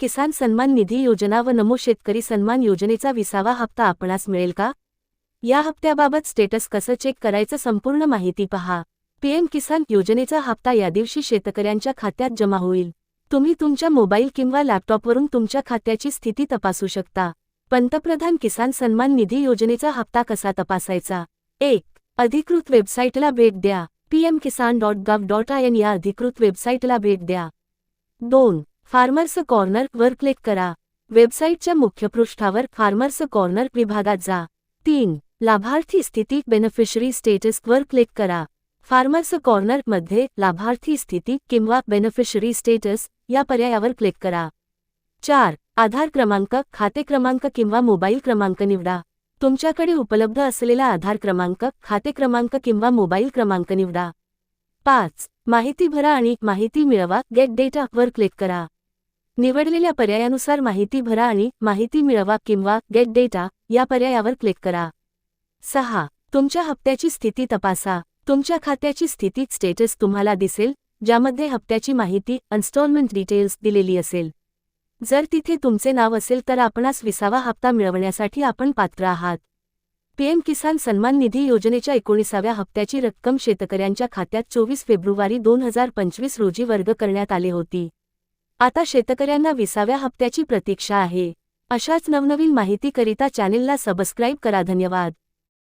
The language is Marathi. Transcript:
किसान सन्मान निधी योजना व नमो शेतकरी सन्मान योजनेचा विसावा हप्ता आपणास मिळेल का? या हप्त्याबाबत स्टेटस कसं चेक करायचं संपूर्ण माहिती पहा. पीएम किसान योजनेचा हप्ता या दिवशी शेतकऱ्यांच्या खात्यात जमा होईल. तुम्ही तुमच्या मोबाईल किंवा लॅपटॉपवरून तुमच्या खात्याची स्थिती तपासू शकता. पंतप्रधान किसान सन्मान निधी योजनेचा हप्ता कसा तपासायचा? एक अधिकृत वेबसाईटला भेट द्या. PM Kisan dot gov dot I N या अधिकृत वेबसाईटला भेट द्या. दोन फार्मर्स कॉर्नर वर क्लिक करा. वेबसाईटच्या मुख्य पृष्ठावर फार्मर्स कॉर्नर विभागात जा. तीन लाभार्थी स्थिती बेनिफिशरी स्टेटस वर क्लिक करा. फार्मर्स कॉर्नरमध्ये लाभार्थी स्थिती किंवा बेनिफिशरी स्टेटस या पर्यायावर क्लिक करा. चार आधार क्रमांक खाते क्रमांक किंवा मोबाईल क्रमांक निवडा. तुमच्याकडे उपलब्ध असलेला आधार क्रमांक खाते क्रमांक किंवा मोबाईल क्रमांक निवडा. पाच. माहिती भरा आणि माहिती मिळवा. गेट डेटा वर क्लिक करा. निवडलेल्या पर्यायानुसार माहिती भरा आणि माहिती मिळवा किंवा गेट डेटा या पर्यायावर क्लिक करा. सहा. तुमच्या हप्त्याची स्थिती तपासा. तुमच्या खात्याची स्थिती स्टेटस तुम्हाला दिसेल ज्यामध्ये हप्त्याची माहिती इन्स्टॉलमेंट डिटेल्स दिलेली असेल. जर तिथे तुमचे नाव असेल तर आपणास विसावा हप्ता मिळवण्यासाठी आपण पात्र आहात. पीएम किसान सन्मान निधी योजनेच्या एकोणीसाव्या हप्त्याची रक्कम शेतकऱ्यांच्या खात्यात चोवीस फेब्रुवारी दोन हजार पंचवीस रोजी वर्ग करण्यात आली होती. आता शेतकऱ्यांना विसाव्या हप्त्याची प्रतीक्षा आहे. अशाच नवनवीन माहितीकरिता चॅनेलला सबस्क्राईब करा. धन्यवाद.